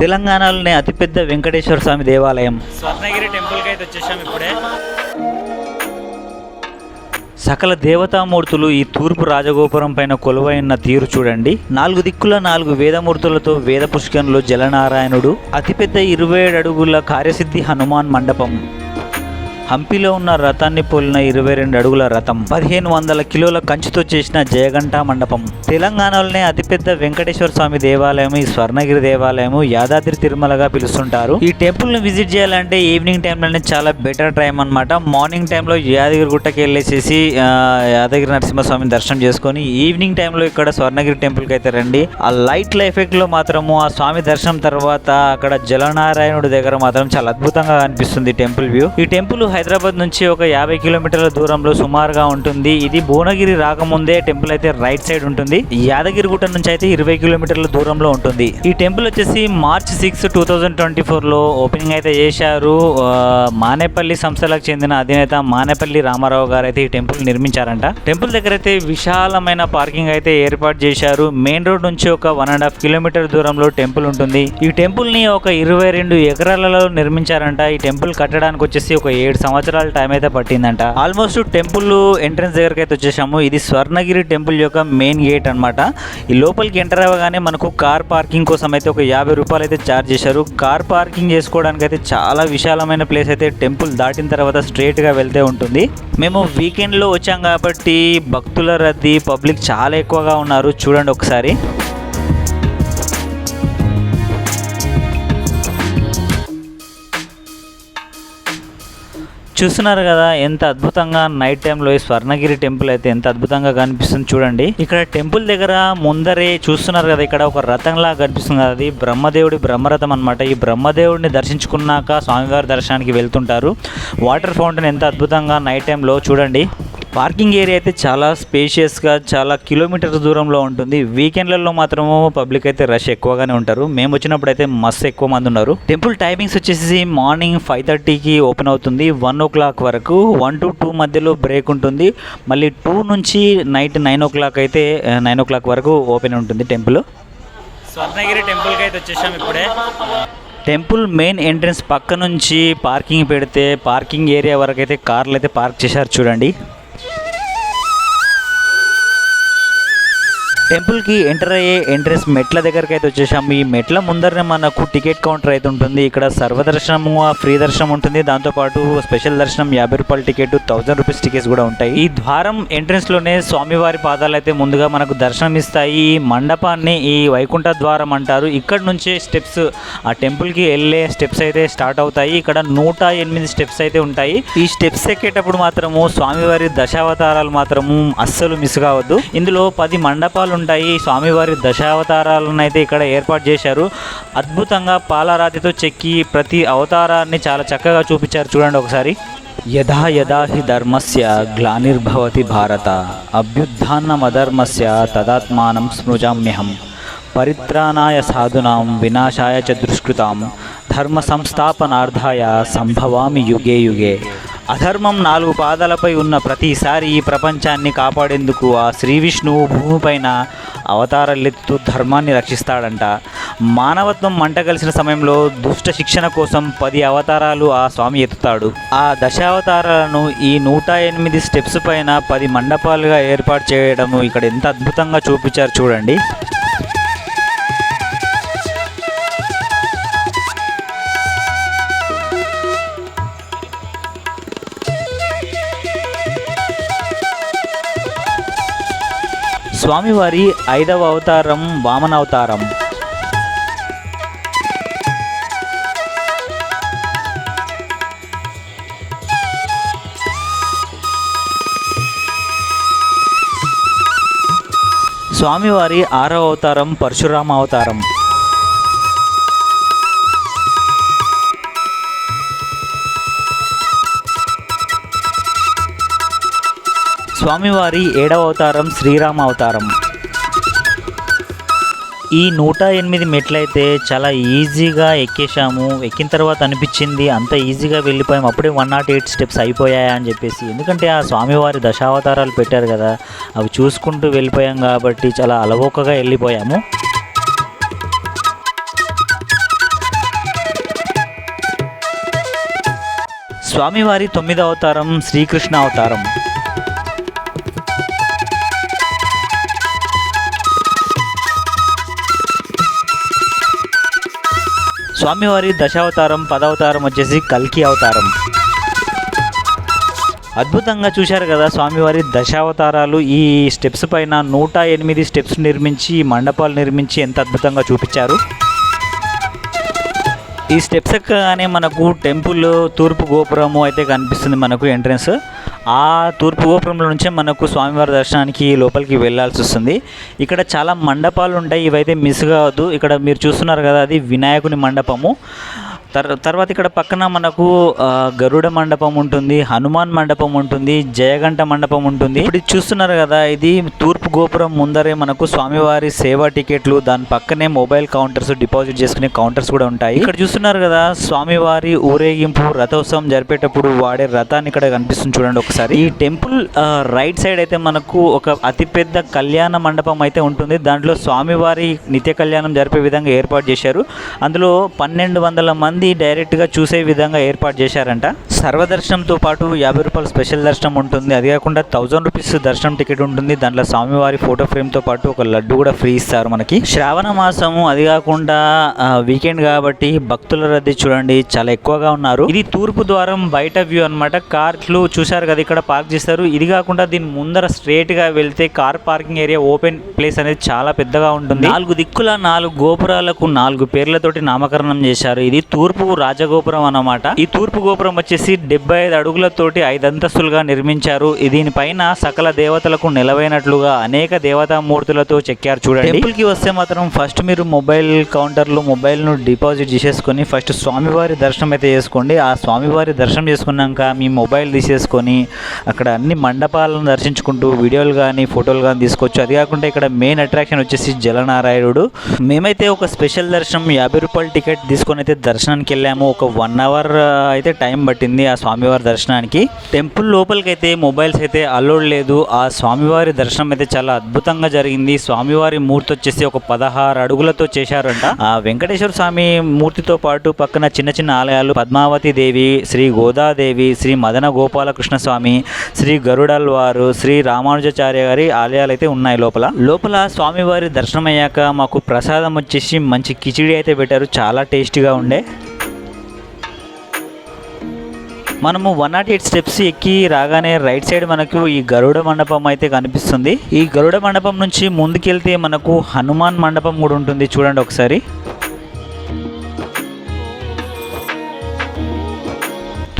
తెలంగాణలోనే అతిపెద్ద వెంకటేశ్వర స్వామి దేవాలయం. స్వర్ణగిరి టెంపుల్కి అయితే వచ్చేసాం ఇప్పుడే. సకల దేవతామూర్తులు ఈ తూర్పు రాజగోపురం పైన కొలువైన తీరు చూడండి. నాలుగు దిక్కుల నాలుగు వేదమూర్తులతో వేద పుష్కరంలో జలనారాయణుడు అతిపెద్ద ఇరవై ఏడు అడుగుల కార్యసిద్ధి హనుమాన్ మండపం. హంపిలో ఉన్న రథాన్ని పోలిన ఇరవై రెండు అడుగుల రథం పదిహేను వందల కిలోల కంచుతో చేసిన జయగంట మండపం. తెలంగాణలోనే అతిపెద్ద వెంకటేశ్వర స్వామి దేవాలయం ఈ స్వర్ణగిరి దేవాలయం యాదాద్రి తిరుమలగా పిలుస్తుంటారు. ఈ టెంపుల్ని విజిట్ చేయాలంటే ఈవినింగ్ టైంలోనే చాలా బెటర్ టైం అన్నమాట. మార్నింగ్ టైంలో యాదగిరి గుట్టకి వెళ్ళేసేసి యాదగిరి నరసింహస్వామిని దర్శనం చేసుకొని ఈవినింగ్ టైంలో ఇక్కడ స్వర్ణగిరి టెంపుల్కి అయితే రండి. ఆ లైట్ల ఎఫెక్ట్లో మాత్రము ఆ స్వామి దర్శనం తర్వాత అక్కడ జలనారాయణుడి దగ్గర మాత్రం చాలా అద్భుతంగా అనిపిస్తుంది టెంపుల్ వ్యూ. ఈ టెంపుల్ హైదరాబాద్ నుంచి ఒక యాభై కిలోమీటర్ల దూరంలో సుమారుగా ఉంటుంది. ఇది భువనగిరి రాకముందే టెంపుల్ అయితే రైట్ సైడ్ ఉంటుంది. యాదగిరి గుట్ట నుంచి అయితే ఇరవై కిలోమీటర్ల దూరంలో ఉంటుంది. ఈ టెంపుల్ వచ్చేసి March six two thousand twenty ఫోర్లో ఓపెనింగ్ అయితే చేశారు. ఆ, మానేపల్లి సంస్థలకు చెందిన అధినేత మానేపల్లి రామారావు గారు అయితే ఈ టెంపుల్ నిర్మించారంట. టెంపుల్ దగ్గర అయితే విశాలమైన పార్కింగ్ అయితే ఏర్పాటు చేశారు. మెయిన్ రోడ్ నుంచి ఒక వన్ అండ్ హాఫ్ కిలోమీటర్ దూరంలో టెంపుల్ ఉంటుంది. ఈ టెంపుల్ని ఒక ఇరవై రెండు ఎకరాలలో నిర్మించారంట. ఈ టెంపుల్ కట్టడానికి వచ్చేసి ఒక ఏడు సంవత్సరాల టైం అయితే పట్టిందంట. ఆల్మోస్ట్ టెంపుల్ ఎంట్రన్స్ దగ్గరికి అయితే వచ్చేసాము. ఇది స్వర్ణగిరి టెంపుల్ యొక్క మెయిన్ గేట్ అనమాట ఈ లోపలికి ఎంటర్ అవ్వగానే మనకు కార్ పార్కింగ్ కోసం అయితే ఒక యాభై రూపాయలు అయితే ఛార్జ్ చేశారు. కార్ పార్కింగ్ చేసుకోవడానికి అయితే చాలా విశాలమైన ప్లేస్ అయితే టెంపుల్ దాటిన తర్వాత స్ట్రేట్గా వెళ్తే ఉంటుంది. మేము వీకెండ్లో వచ్చాం కాబట్టి భక్తుల రద్దీ పబ్లిక్ చాలా ఎక్కువగా ఉన్నారు. చూడండి ఒకసారి. చూస్తున్నారు కదా ఎంత అద్భుతంగా నైట్ టైంలో ఈ స్వర్ణగిరి టెంపుల్ అయితే ఎంత అద్భుతంగా కనిపిస్తుంది చూడండి. ఇక్కడ టెంపుల్ దగ్గర ముందరే చూస్తున్నారు కదా ఇక్కడ ఒక రథంలా కనిపిస్తుంది కదా అది బ్రహ్మదేవుడి బ్రహ్మరథం అన్నమాట. ఈ బ్రహ్మదేవుడిని దర్శించుకున్నాక స్వామివారి దర్శనానికి వెళ్తుంటారు. వాటర్ ఫౌంటైన్ ఎంత అద్భుతంగా నైట్ టైంలో చూడండి. పార్కింగ్ ఏరియా అయితే చాలా స్పేషియస్గా చాలా కిలోమీటర్ దూరంలో ఉంటుంది. వీకెండ్లలో మాత్రము పబ్లిక్ అయితే రష్ ఎక్కువగానే ఉంటారు. మేము వచ్చినప్పుడు అయితే మస్తు ఎక్కువ మంది ఉన్నారు. టెంపుల్ టైమింగ్స్ వచ్చేసి మార్నింగ్ ఫైవ్ థర్టీకి ఓపెన్ అవుతుంది. వన్ ఓ క్లాక్ వరకు వన్ టు టూ మధ్యలో బ్రేక్ ఉంటుంది. మళ్ళీ టూ నుంచి నైట్ నైన్ ఓ క్లాక్ అయితే నైన్ ఓ క్లాక్ వరకు ఓపెన్ ఉంటుంది టెంపుల్ స్వర్ణగిరి టెంపుల్కి అయితే వచ్చేసాం ఇప్పుడే. టెంపుల్ మెయిన్ ఎంట్రన్స్ పక్క నుంచి పార్కింగ్ పెడితే పార్కింగ్ ఏరియా వరకు అయితే కార్లు అయితే పార్క్ చేశారు చూడండి. టెంపుల్కి ఎంటర్ అయ్యే ఎంట్రెన్స్ మెట్ల దగ్గరికి అయితే వచ్చేసాము ఈ మెట్ల ముందరనే మనకు టికెట్ కౌంటర్ అయితే ఉంటుంది. ఇక్కడ సర్వదర్శనము ఆ ఫ్రీ దర్శనం ఉంటుంది. దాంతోపాటు స్పెషల్ దర్శనం యాభై రూపాయల టికెట్ థౌసండ్ రూపీస్ టికెట్స్ కూడా ఉంటాయి. ఈ ద్వారం ఎంట్రెన్స్లోనే స్వామివారి పాదాలు అయితే ముందుగా మనకు దర్శనం ఇస్తాయి ఈ మండపాన్ని ఈ వైకుంఠ ద్వారం అంటారు. ఇక్కడ నుంచే స్టెప్స్ ఆ టెంపుల్కి వెళ్ళే స్టెప్స్ అయితే స్టార్ట్ అవుతాయి. ఇక్కడ నూట ఎనిమిది స్టెప్స్ అయితే ఉంటాయి. ఈ స్టెప్స్ ఎక్కేటప్పుడు మాత్రము స్వామివారి దశావతారాలు మాత్రము అస్సలు మిస్ కావద్దు. ఇందులో పది మండపాలు ఉంటాయి. స్వామివారి దశావతారాలను అయితే ఇక్కడ ఏర్పాటు చేశారు. అద్భుతంగా పాలరాతితో చెక్కి ప్రతి అవతారాన్ని చాలా చక్కగా చూపించారు. చూడండి ఒకసారి. యథా యథా హి ధర్మస్య గ్లానిర్భవతి భారత. అభ్యుత్థానమధర్మస్య తదాత్మానం స్మృజామ్యహం పరిత్రాణాయ సాధునాం వినాశాయ చ దుష్కృతాం. ధర్మ సంస్థాపనార్థాయ సంభవామి యుగే యుగే. అధర్మం నాలుగు పాదాలపై ఉన్న ప్రతిసారి ఈ ప్రపంచాన్ని కాపాడేందుకు ఆ శ్రీ విష్ణువు భూమిపైన అవతారాలెత్తు ధర్మాన్ని రక్షిస్తాడంట. మానవత్వం మంట కలిసిన సమయంలో దుష్ట శిక్షణ కోసం పది అవతారాలు ఆ స్వామి ఎత్తుతాడు. ఆ దశావతారాలను ఈ నూట ఎనిమిది స్టెప్స్ పైన పది మండపాలుగా ఏర్పాటు చేయడం ఇక్కడ ఎంత అద్భుతంగా చూపించారు చూడండి. స్వామివారి ఐదవ అవతారం వామనవతారం. స్వామివారి ఆరవ అవతారం పరశురామ అవతారం స్వామివారి ఏడవ అవతారం శ్రీరామ అవతారం. ఈ నూట ఎనిమిది మెట్లయితే చాలా ఈజీగా ఎక్కేసాము ఎక్కిన తర్వాత అనిపించింది అంత ఈజీగా వెళ్ళిపోయాం. అప్పుడే వన్ నాట్ ఎయిట్ స్టెప్స్ అయిపోయాయా అని చెప్పేసి. ఎందుకంటే ఆ స్వామివారి దశావతారాలు పెట్టారు కదా అవి చూసుకుంటూ వెళ్ళిపోయాం కాబట్టి చాలా అలవోకగా వెళ్ళిపోయాము. స్వామివారి తొమ్మిది అవతారం శ్రీకృష్ణ అవతారం. స్వామివారి దశావతారం పదవతారం వచ్చేసి కల్కి అవతారం. అద్భుతంగా చూశారు కదా స్వామివారి దశావతారాలు. ఈ స్టెప్స్ పైన నూట ఎనిమిది స్టెప్స్ నిర్మించి మండపాలు నిర్మించి ఎంత అద్భుతంగా చూపించారు. ఈ స్టెప్స్ ఎక్కగానే మనకు టెంపుల్ తూర్పు గోపురము అయితే కనిపిస్తుంది మనకు ఎంట్రన్స్. ఆ తూర్పు గోపురంలో నుంచే మనకు స్వామివారి దర్శనానికి లోపలికి వెళ్ళాల్సి వస్తుంది. ఇక్కడ చాలా మండపాలు ఉంటాయి. ఇవైతే మిస్ కావద్దు. ఇక్కడ మీరు చూస్తున్నారు కదా అది వినాయకుని మండపము. తర్ తర్వాత ఇక్కడ పక్కన మనకు గరుడ మండపం ఉంటుంది హనుమాన్ మండపం ఉంటుంది జయగంట మండపం ఉంటుంది. ఇప్పుడు చూస్తున్నారు కదా ఇది తూర్పు గోపురం ముందరే మనకు స్వామివారి సేవా టికెట్లు దాని పక్కనే మొబైల్ కౌంటర్స్ డిపాజిట్ చేసుకునే కౌంటర్స్ కూడా ఉంటాయి. ఇక్కడ చూస్తున్నారు కదా స్వామివారి ఊరేగింపు రథోత్సవం జరిపేటప్పుడు వాడే రథాన్ని ఇక్కడ కనిపిస్తుంది చూడండి ఒకసారి. ఈ టెంపుల్ రైట్ సైడ్ అయితే మనకు ఒక అతిపెద్ద కళ్యాణ మండపం అయితే ఉంటుంది. దాంట్లో స్వామివారి నిత్య కళ్యాణం జరిపే విధంగా ఏర్పాటు చేశారు. అందులో పన్నెండు వందల మంది డైరెక్ట్గా చూసే విధంగా ఏర్పాటు చేశారంట. సర్వదర్శనంతో పాటు యాభై రూపాయల స్పెషల్ దర్శనం ఉంటుంది. అది కాకుండా థౌజండ్ రూపీస్ దర్శనం టికెట్ ఉంటుంది. దాంట్లో స్వామివారి ఫోటో ఫ్రేమ్తో పాటు ఒక లడ్డు కూడా ఫ్రీ ఇస్తారు మనకి. శ్రావణ మాసము అది కాకుండా వీకెండ్ కాబట్టి భక్తుల రద్దీ చూడండి చాలా ఎక్కువగా ఉన్నారు. ఇది తూర్పు ద్వారం బయట వ్యూ అనమాట కార్లు చూశారు కదా ఇక్కడ పార్క్ చేస్తారు. ఇది కాకుండా దీని ముందర స్ట్రేట్గా వెళ్తే car parking area open place అనేది చాలా పెద్దగా ఉంటుంది. నాలుగు దిక్కుల నాలుగు గోపురాలకు నాలుగు పేర్లతోటి నామకరణం చేశారు. ఇది తూర్పు తూర్పు రాజగోపురం అన్నమాట. ఈ తూర్పు గోపురం వచ్చేసి డెబ్బై ఐదు అడుగులతోటి ఐదు అంతస్తులుగా నిర్మించారు. దీనిపైన సకల దేవతలకు నిలవైనట్లుగా అనేక దేవతా మూర్తులతో చెక్కారు. చూడండి. టెంపుల్కి వస్తే మాత్రం ఫస్ట్ మీరు మొబైల్ కౌంటర్లో మొబైల్ను డిపాజిట్ చేసేసుకొని ఫస్ట్ స్వామివారి దర్శనం అయితే చేసుకోండి. ఆ స్వామివారి దర్శనం చేసుకున్నాక మీ మొబైల్ తీసేసుకొని అక్కడ అన్ని మండపాలను దర్శించుకుంటూ వీడియోలు కానీ ఫోటోలు కానీ తీసుకోవచ్చు. అది కాకుండా ఇక్కడ మెయిన్ అట్రాక్షన్ వచ్చేసి జలనారాయణుడు. మేమైతే ఒక స్పెషల్ దర్శనం యాభై రూపాయల టికెట్ తీసుకొని అయితే దర్శనం దర్శనానికి వెళ్ళాము ఒక వన్ అవర్ అయితే టైం పట్టింది ఆ స్వామివారి దర్శనానికి. టెంపుల్ లోపలికి అయితే మొబైల్స్ అయితే అలోడ్ లేదు. ఆ స్వామివారి దర్శనం అయితే చాలా అద్భుతంగా జరిగింది. స్వామివారి మూర్తి వచ్చేసి ఒక పదహారు అడుగులతో చేశారంట. ఆ వెంకటేశ్వర స్వామి మూర్తితో పాటు పక్కన చిన్న చిన్న ఆలయాలు పద్మావతి దేవి శ్రీ గోదాదేవి శ్రీ మదన గోపాలకృష్ణ స్వామి శ్రీ గరుడల్ వారు శ్రీ రామానుజాచార్య గారి ఆలయాలు అయితే ఉన్నాయి లోపల. లోపల స్వామివారి దర్శనం అయ్యాక మాకు ప్రసాదం వచ్చేసి మంచి కిచిడి అయితే పెట్టారు. చాలా టేస్టీగా ఉండే. మనము వన్ నాట్ ఎయిట్ స్టెప్స్ ఎక్కి రాగానే రైట్ సైడ్ మనకు ఈ గరుడ మండపం అయితే కనిపిస్తుంది. ఈ గరుడ మండపం నుంచి ముందుకెళ్తే మనకు హనుమాన్ మండపం కూడా ఉంటుంది. చూడండి ఒకసారి.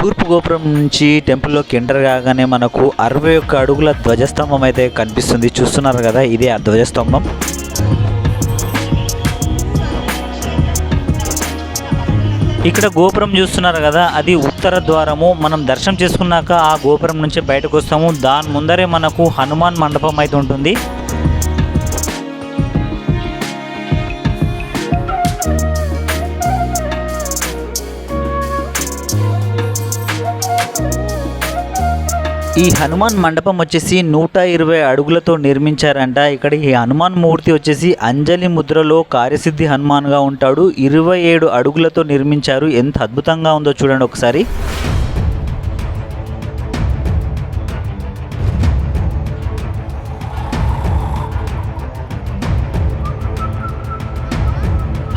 తూర్పు గోపురం నుంచి టెంపుల్లోకి ఎంటర్ కాగానే మనకు అరవై ఒక్క అడుగుల ధ్వజస్తంభం అయితే కనిపిస్తుంది. చూస్తున్నారు కదా ఇదే ఆ ధ్వజస్తంభం. ఇక్కడ గోపురం చూస్తున్నారు కదా అది ఉత్తర ద్వారము. మనం దర్శనం చేసుకున్నాక ఆ గోపురం నుంచి బయటకు వస్తాము. దాని ముందరే మనకు హనుమాన్ మండపం అయితే ఉంటుంది. ఈ హనుమాన్ మండపం వచ్చేసి నూట ఇరవై అడుగులతో నిర్మించారంట. ఇక్కడ ఈ హనుమాన్ మూర్తి వచ్చేసి అంజలి ముద్రలో కార్యసిద్ధి హనుమాన్గా ఉంటాడు. ఇరవై ఏడు అడుగులతో నిర్మించారు. ఎంత అద్భుతంగా ఉందో చూడండి ఒకసారి.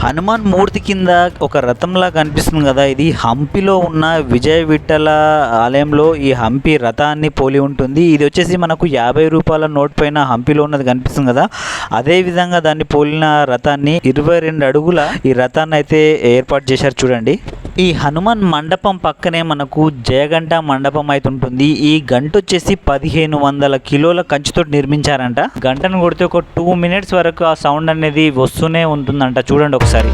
హనుమాన్ మూర్తి కింద ఒక రథంలా కనిపిస్తుంది కదా. ఇది హంపిలో ఉన్న విజయ విఠల ఆలయంలో ఈ హంపి రథాన్ని పోలి ఉంటుంది. ఇది వచ్చేసి మనకు యాభై రూపాయల నోట్ పైన హంపిలో ఉన్నది కనిపిస్తుంది కదా. అదే విధంగా దాన్ని పోలిన రథాన్ని ఇరవై రెండు అడుగుల ఈ రథాన్ని అయితే ఏర్పాటు చేశారు చూడండి. ఈ హనుమాన్ మండపం పక్కనే మనకు జయగంట మండపం అయితే ఉంటుంది. ఈ గంట వచ్చేసి పదిహేను వందల కిలోల కంచుతో నిర్మించారంట. గంటను కొడితే ఒక టూ మినిట్స్ వరకు ఆ సౌండ్ అనేది వస్తూనే ఉంటుందంట. చూడండి ఒకసారి.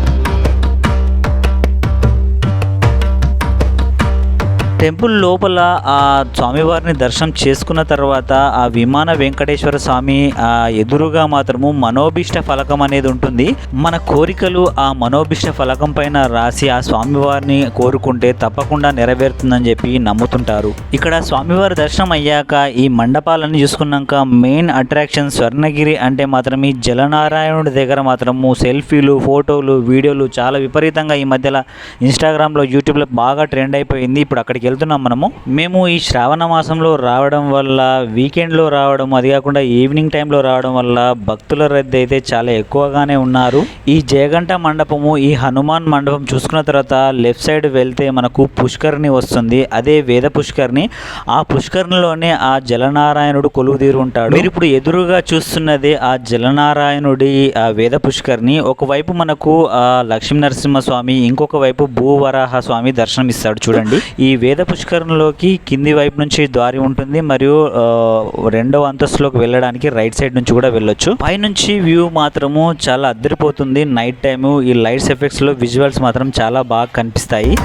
టెంపుల్ లోపల ఆ స్వామివారిని దర్శనం చేసుకున్న తర్వాత ఆ విమాన వెంకటేశ్వర స్వామి ఆ ఎదురుగా మాత్రము మనోభిష్ట ఫలకం అనేది ఉంటుంది. మన కోరికలు ఆ మనోభిష్ట ఫలకం పైన రాసి ఆ స్వామివారిని కోరుకుంటే తప్పకుండా నెరవేరుతుందని చెప్పి నమ్ముతుంటారు. ఇక్కడ స్వామివారి దర్శనం అయ్యాక ఈ మండపాలన్నీ చూసుకున్నాక మెయిన్ అట్రాక్షన్ స్వర్ణగిరి అంటే మాత్రం ఈ జలనారాయణుడి దగ్గర మాత్రము సెల్ఫీలు ఫోటోలు వీడియోలు చాలా విపరీతంగా ఈ మధ్యలో ఇన్స్టాగ్రామ్లో యూట్యూబ్లో బాగా ట్రెండ్ అయిపోయింది. ఇప్పుడు అక్కడికి వెళ్తున్నాం మనము. మేము ఈ శ్రావణ మాసంలో రావడం వల్ల వీకెండ్లో రావడం అది కాకుండా ఈవినింగ్ టైంలో రావడం వల్ల భక్తుల రద్దీ అయితే చాలా ఎక్కువగానే ఉన్నారు. ఈ జయగంట మండపము ఈ హనుమాన్ మండపం చూసుకున్న తర్వాత లెఫ్ట్ సైడ్ వెళ్తే మనకు పుష్కరిణి వస్తుంది. అదే వేద పుష్కరిణి. ఆ పుష్కరిణిలోనే ఆ జలనారాయణుడు కొలువు తీరు ఉంటాడు. మీరు ఇప్పుడు ఎదురుగా చూస్తున్నది ఆ జలనారాయణుడి ఆ వేద పుష్కరిణి. ఒకవైపు మనకు ఆ లక్ష్మీ నరసింహస్వామి ఇంకొక వైపు భూవరాహ స్వామి దర్శనం ఇస్తాడు చూడండి. ఈ వేద పుష్కరంలోకి కింది వైపు నుంచి దారి ఉంటుంది మరియు రెండవ అంతస్తులోకి వెళ్ళడానికి రైట్ సైడ్ నుంచి కూడా వెళ్ళొచ్చు. పైనుంచి వ్యూ మాత్రము చాలా అద్దరిపోతుంది. నైట్ టైము ఈ లైట్స్ ఎఫెక్ట్స్లో విజువల్స్ మాత్రం చాలా బాగా కనిపిస్తాయి.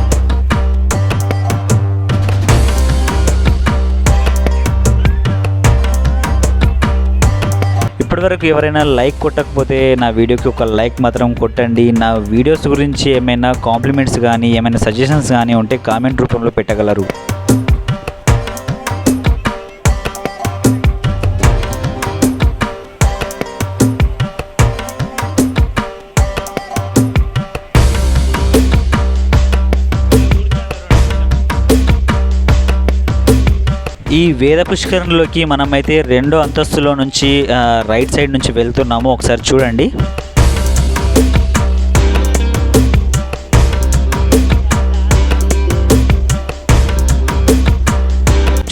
ఇప్పటివరకు ఎవరైనా లైక్ కొట్టకపోతే నా వీడియోకి ఒక లైక్ మాత్రం కొట్టండి. నా వీడియోస్ గురించి ఏమైనా కాంప్లిమెంట్స్ కానీ ఏమైనా సజెషన్స్ కానీ ఉంటే కామెంట్ రూపంలో పెట్టగలరు. ఈ వేద పుష్కరంలోకి మనమైతే రెండో అంతస్తులో నుంచి రైట్ సైడ్ నుంచి వెళ్తున్నాము. ఒకసారి చూడండి.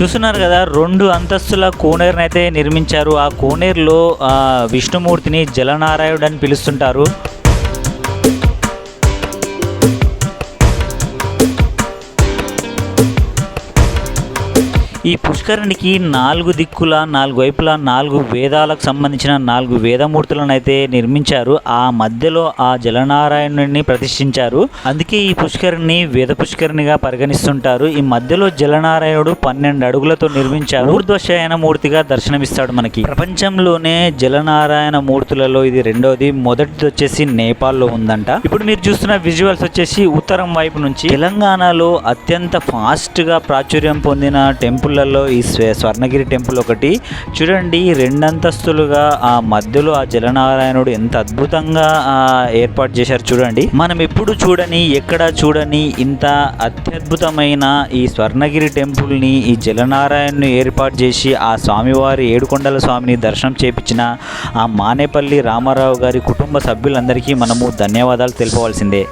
చూస్తున్నారు కదా రెండు అంతస్తుల కోనేరుని అయితే నిర్మించారు. ఆ కోనేరులో ఆ, విష్ణుమూర్తిని జలనారాయుడు అని పిలుస్తుంటారు. ఈ పుష్కరునికి నాలుగు దిక్కుల నాలుగు వైపులా నాలుగు వేదాలకు సంబంధించిన నాలుగు వేదమూర్తులను అయితే నిర్మించారు. ఆ మధ్యలో ఆ జలనారాయణుడిని ప్రతిష్ఠించారు. అందుకే ఈ పుష్కరిణి వేద పుష్కరిణిగా పరిగణిస్తుంటారు. ఈ మధ్యలో జలనారాయణుడు పన్నెండు అడుగులతో నిర్మించారు. ఊర్ధ్వశయన మూర్తిగా దర్శనమిస్తాడు మనకి. ప్రపంచంలోనే జలనారాయణ మూర్తులలో ఇది రెండోది మొదటిది వచ్చేసి నేపాల్లో ఉందంట. ఇప్పుడు మీరు చూస్తున్న విజువల్స్ వచ్చేసి ఉత్తరం వైపు నుంచి. తెలంగాణలో అత్యంత ఫాస్ట్గా ప్రాచుర్యం పొందిన టెంపుల్ టెంపుల్లలో ఈ స్వ- స్వర్ణగిరి టెంపుల్ ఒకటి. చూడండి రెండంతస్తులుగా ఆ మధ్యలో ఆ జలనారాయణుడు ఎంత అద్భుతంగా ఏర్పాటు చేశారు చూడండి. మనం ఎప్పుడు చూడని ఎక్కడ చూడని ఇంత అత్యద్భుతమైన ఈ స్వర్ణగిరి టెంపుల్ని ఈ జలనారాయణను ఏర్పాటు చేసి ఆ స్వామివారి ఏడుకొండల స్వామిని దర్శనం చేపించిన ఆ మానేపల్లి రామారావు గారి కుటుంబ సభ్యులందరికీ మనము ధన్యవాదాలు తెలుపవలసిందే.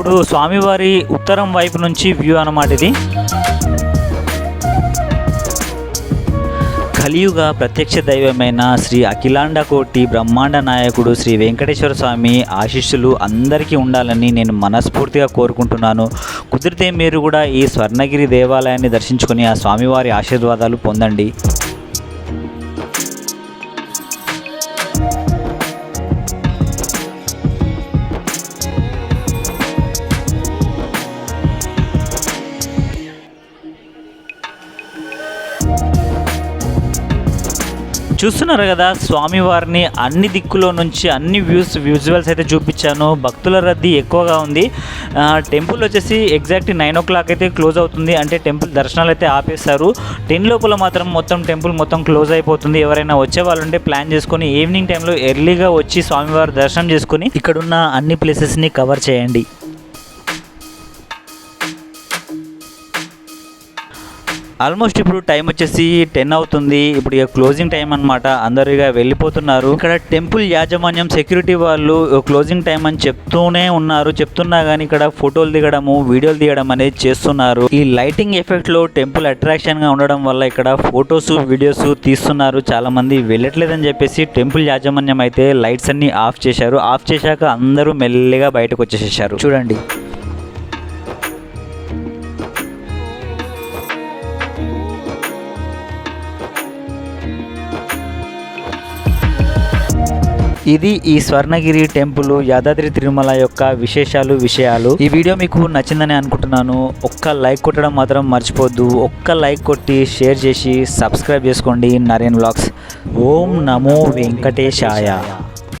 ఇప్పుడు స్వామివారి ఉత్తరం వైపు నుంచి వ్యూ అన్నమాట ఇది. కలియుగ ప్రత్యక్ష దైవమైన శ్రీ అఖిలాండ కోటి బ్రహ్మాండ నాయకుడు శ్రీ వెంకటేశ్వర స్వామి ఆశీస్సులు అందరికీ ఉండాలని నేను మనస్ఫూర్తిగా కోరుకుంటున్నాను. కుదిరితే మీరు కూడా ఈ స్వర్ణగిరి దేవాలయాన్ని దర్శించుకొని ఆ స్వామివారి ఆశీర్వాదాలు పొందండి. చూస్తున్నారు కదా స్వామివారిని అన్ని దిక్కులో నుంచి అన్ని వ్యూస్ విజువల్స్ అయితే చూపించాను. భక్తుల రద్దీ ఎక్కువగా ఉంది. టెంపుల్ వచ్చేసి ఎగ్జాక్ట్ నైన్ ఓ క్లాక్ అయితే క్లోజ్ అవుతుంది. అంటే టెంపుల్ దర్శనాలు అయితే ఆపేస్తారు టెన్ లోపల మాత్రం మొత్తం టెంపుల్ మొత్తం క్లోజ్ అయిపోతుంది. ఎవరైనా వచ్చే వాళ్ళు ఉంటే ప్లాన్ చేసుకొని ఈవినింగ్ టైంలో ఎర్లీగా వచ్చి స్వామివారి దర్శనం చేసుకొని ఇక్కడున్న అన్ని ప్లేసెస్ని కవర్ చేయండి. ఆల్మోస్ట్ ఇప్పుడు టైం వచ్చేసి టెన్ అవుతుంది. ఇప్పుడు ఇక క్లోజింగ్ టైం అన్నమాట. అందరూ ఇక వెళ్ళిపోతున్నారు. ఇక్కడ టెంపుల్ యాజమాన్యం సెక్యూరిటీ వాళ్ళు క్లోజింగ్ టైం అని చెప్తూనే ఉన్నారు. చెప్తున్నా కానీ ఇక్కడ ఫోటోలు దిగడము వీడియోలు తీయడం అనేది చేస్తున్నారు. ఈ లైటింగ్ ఎఫెక్ట్లో టెంపుల్ అట్రాక్షన్గా ఉండడం వల్ల ఇక్కడ ఫొటోస్ వీడియోస్ తీస్తున్నారు. చాలా మంది వెళ్ళట్లేదని చెప్పేసి టెంపుల్ యాజమాన్యం అయితే లైట్స్ అన్ని ఆఫ్ చేశారు. ఆఫ్ చేశాక అందరూ మెల్లిగా బయటకు వచ్చేసేసారు. చూడండి. ఇది ఈ స్వర్ణగిరి టెంపుల్ యాదాద్రి తిరుమల యొక్క విశేషాలు విషయాలు. ఈ వీడియో మీకు నచ్చిందని అనుకుంటున్నాను. ఒక్క లైక్ కొట్టడం మాత్రం మర్చిపోద్దు ఒక్క లైక్ కొట్టి షేర్ చేసి సబ్స్క్రైబ్ చేసుకోండి. నరేన్ వ్లాగ్స్. ఓం నమో వెంకటేశాయ.